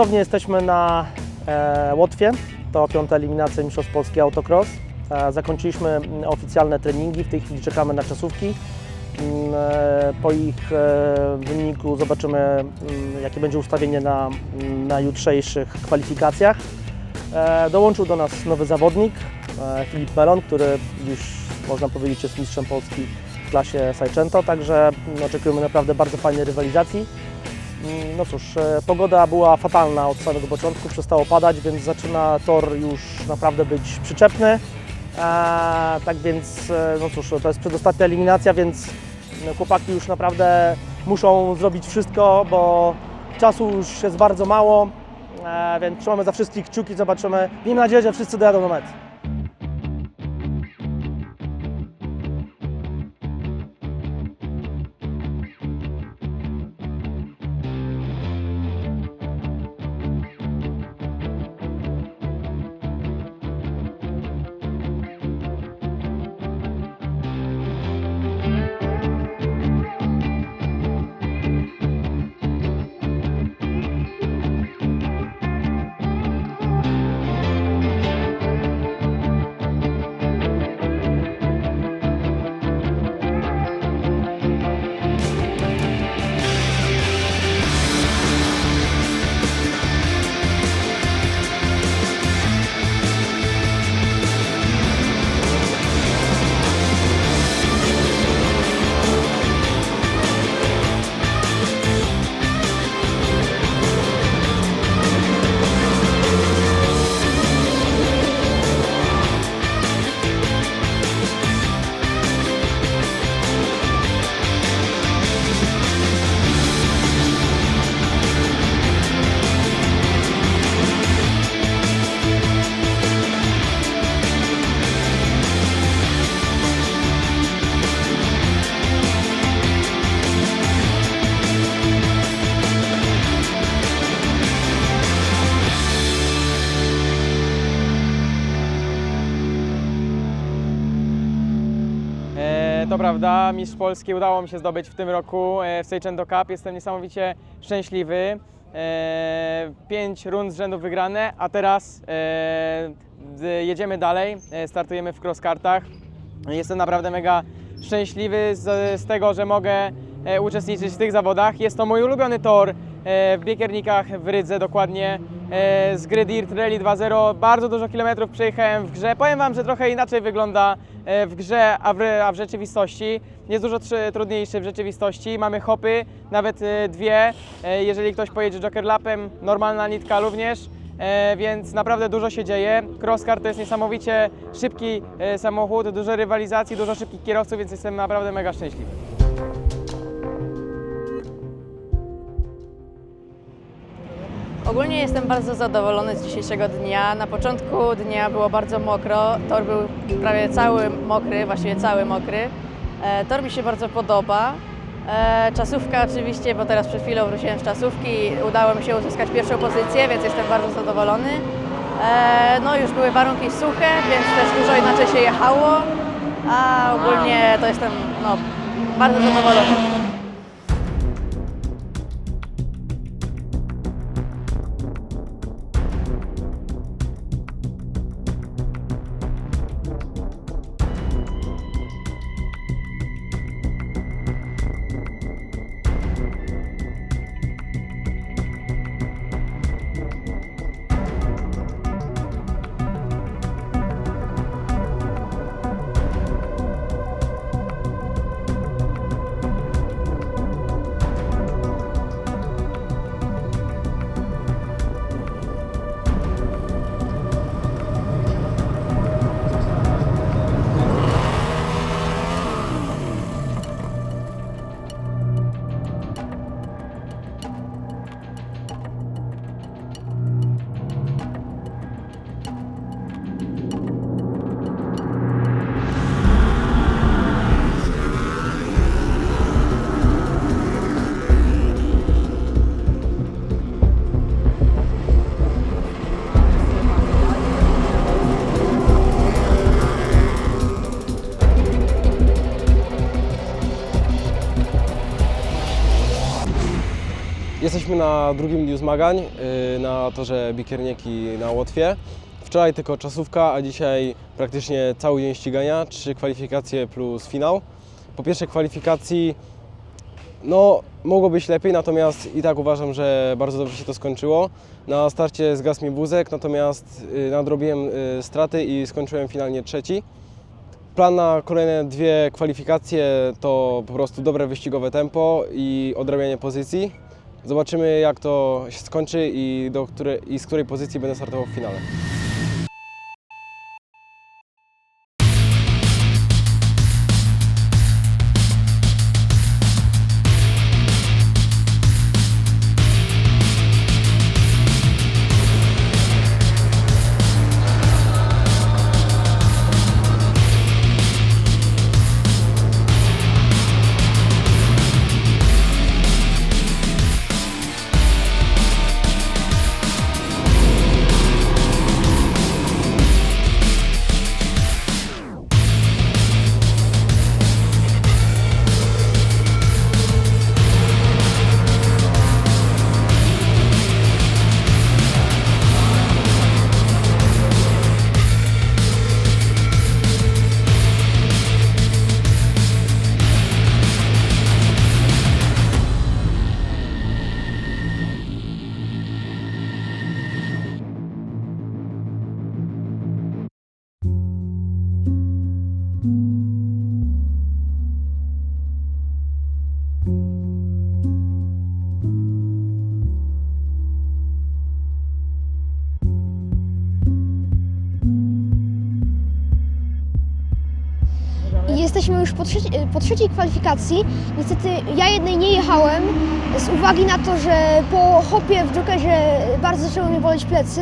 Ponownie jesteśmy na e, Łotwie. To piąta eliminacja Mistrzostw Polski Autocross. E, zakończyliśmy oficjalne treningi, w tej chwili czekamy na czasówki. Mm, e, Po ich e, wyniku zobaczymy, mm, jakie będzie ustawienie na, mm, na jutrzejszych kwalifikacjach. E, Dołączył do nas nowy zawodnik, e, Filip Melon, który już można powiedzieć jest mistrzem Polski w klasie Seicento, także oczekujemy naprawdę bardzo fajnej rywalizacji. No cóż, e, pogoda była fatalna od samego początku, przestało padać, więc zaczyna tor już naprawdę być przyczepny. E, tak więc, e, no cóż, to jest przedostatnia eliminacja, więc chłopaki już naprawdę muszą zrobić wszystko, bo czasu już jest bardzo mało, więc trzymamy za wszystkich kciuki, zobaczymy. Miejmy nadzieję, że wszyscy dojadą do mety. To prawda, mistrz Polski udało mi się zdobyć w tym roku e, w Seicento Cup. Jestem niesamowicie szczęśliwy. E, Pięć rund z rzędu wygrane, a teraz e, jedziemy dalej. Startujemy w crosskartach. Jestem naprawdę mega szczęśliwy z, tego, że mogę uczestniczyć w tych zawodach. Jest to mój ulubiony tor w Biekiernikach w Rydze, dokładnie e, z gry Dirt Rally 2.0. Bardzo dużo kilometrów przejechałem w grze. Powiem Wam, że trochę inaczej wygląda e, w grze, a w, a w rzeczywistości. Jest dużo tr- trudniejszy w rzeczywistości. Mamy hopy, nawet e, dwie. E, Jeżeli ktoś pojedzie Joker Lapem, normalna nitka również. E, więc naprawdę dużo się dzieje. Crosscar to jest niesamowicie szybki e, samochód, dużo rywalizacji, dużo szybkich kierowców, więc jestem naprawdę mega szczęśliwy. Ogólnie jestem bardzo zadowolony z dzisiejszego dnia. Na początku dnia było bardzo mokro, tor był prawie cały mokry, właściwie cały mokry. E, tor mi się bardzo podoba. E, czasówka oczywiście, bo teraz przed chwilą wróciłem z czasówki, udało mi się uzyskać pierwszą pozycję, więc jestem bardzo zadowolony. E, no już były warunki suche, więc też dużo inaczej się jechało, a ogólnie to jestem no, bardzo zadowolony. Jesteśmy na drugim dniu zmagań y, na torze Bikiernieki na Łotwie. Wczoraj tylko czasówka, a dzisiaj praktycznie cały dzień ścigania, trzy kwalifikacje plus finał. Po pierwszej kwalifikacji no, mogło być lepiej, natomiast i tak uważam, że bardzo dobrze się to skończyło. Na starcie zgasł mi wózek, natomiast y, nadrobiłem y, straty i skończyłem finalnie trzeci. Plan na kolejne dwie kwalifikacje to po prostu dobre wyścigowe tempo i odrabianie pozycji. Zobaczymy jak to się skończy i, do i z której pozycji będę startował w finale. Już po, po trzeciej kwalifikacji. Niestety ja jednej nie jechałem z uwagi na to, że po hopie w Jokerze bardzo zaczęły mnie boleć plecy,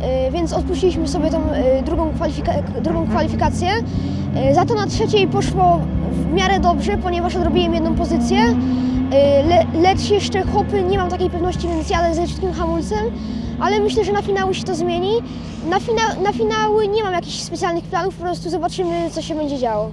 e, więc odpuściliśmy sobie tą e, drugą, kwalifika- drugą kwalifikację. E, Za to na trzeciej poszło w miarę dobrze, ponieważ odrobiłem jedną pozycję. Le, lecz jeszcze hopy nie mam takiej pewności, więc jadę z leciutkim hamulcem, ale myślę, że na finały się to zmieni. Na, fina, na finały nie mam jakichś specjalnych planów, po prostu zobaczymy, co się będzie działo.